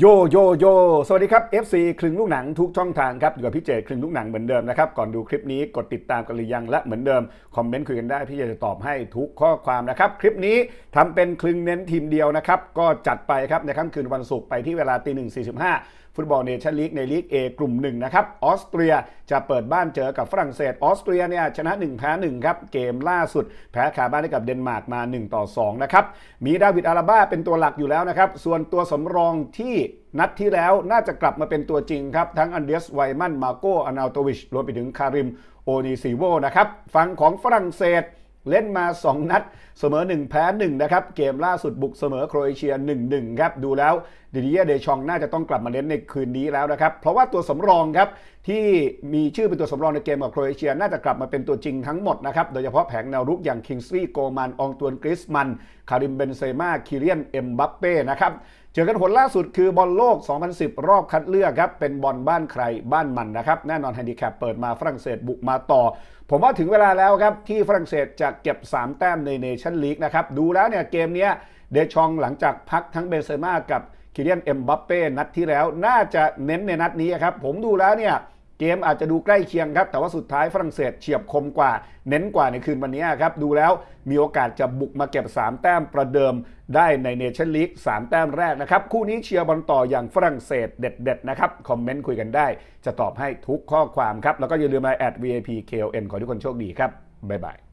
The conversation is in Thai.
โยโยโย สวัสดีครับ FC คลึงลูกหนังทุกช่องทางครับอยู่กับพี่เจคลึงลูกหนังเหมือนเดิมนะครับ ก่อนดูคลิปนี้กดติดตามกันหรือยังและเหมือนเดิม คอมเมนต์คุยกันได้ พี่จะตอบให้ทุกข้อความนะครับ คลิปนี้ทำเป็นคลึงเน้นทีมเดียวนะครับ ก็จัดไปครับในค่ำคืนวันศุกร์ไปที่เวลาตีหนึ่งสี่สิบห้าฟุตบอลเนชั่นลีกในลีก A กลุ่มหนึ่งนะครับออสเตรียจะเปิดบ้านเจอกับฝรั่งเศสออสเตรียเนี่ยชนะ 1 แพ้ 1 ครับ เกมล่าสุด แพ้คาบ้านให้กับเดนมาร์กมา 1 ต่อ 2 นะครับ มีดาวิดอาราบ้าเป็นตัวหลักอยู่แล้วนะครับ ส่วนตัวสำรองที่นัดที่แล้วน่าจะกลับมาเป็นตัวจริงครับ ทั้งอันเดียสไวมันมาโกอนาโตวิชรวมไปถึงคาริมโอนิซิโวนะครับฝั่งของฝรั่งเศสเล่นมา 2 นัดเสมอ 1 แพ้ 1 นะครับ เกมล่าสุดบุกเสมอโครเอเชีย 1-1 ครับ ดูแล้วดิดิเยเดชองน่าจะต้องกลับมาเล่นในคืนนี้แล้วนะครับ เพราะว่าตัวสำรองครับ ที่มีชื่อเป็นตัวสำรองในเกมกับโครเอเชีย น่าจะกลับมาเป็นตัวจริงทั้งหมดนะครับ โดยเฉพาะแผงแนวรุกอย่างคิงซี่โกมัน องตวนกริสมัน คาริมเบนเซม่าคิเลียนเอ็มบัปเป้นะครับ เจอกันผลล่าสุดคือบอลโลก 2010 รอบคัดเลือกครับ เป็นบอลบ้านใครบ้านมันนะครับ แน่นอนแฮนดิแคปเปิดมาฝรั่งเศสบุกมาต่อ ผมว่าถึงเวลาแล้วครับ ที่ฝรั่งเศสจะเก็บ 3 แต้มในเนชั่นลีกนะครับ ดูแล้วเนี่ยเกมนี้เดชองหลังจากพักทั้งเบนเซม่ากับคิเลียนเอ็มบัปเป้นัดที่แล้ว น่าจะเน้นในนัดนี้ครับผมดูแล้วเนี่ย เกมอาจจะดูใกล้เคียงครับ แต่ว่าสุดท้ายฝรั่งเศสเฉียบคมกว่า เน้นกว่าในคืนวันนี้ครับ ดูแล้วมีโอกาสจะบุกมาเก็บ 3 แต้มประเดิมได้ในเนชั่นลีก3 แต้มแรกนะครับ คู่นี้เชียร์บอลต่ออย่างฝรั่งเศสเด็ดๆนะครับ คอมเมนต์คุยกันได้ จะตอบให้ทุกข้อความครับ แล้วก็อย่าลืมมาแอด VIP KLN ขอทุกคนโชคดีครับบ๊ายบาย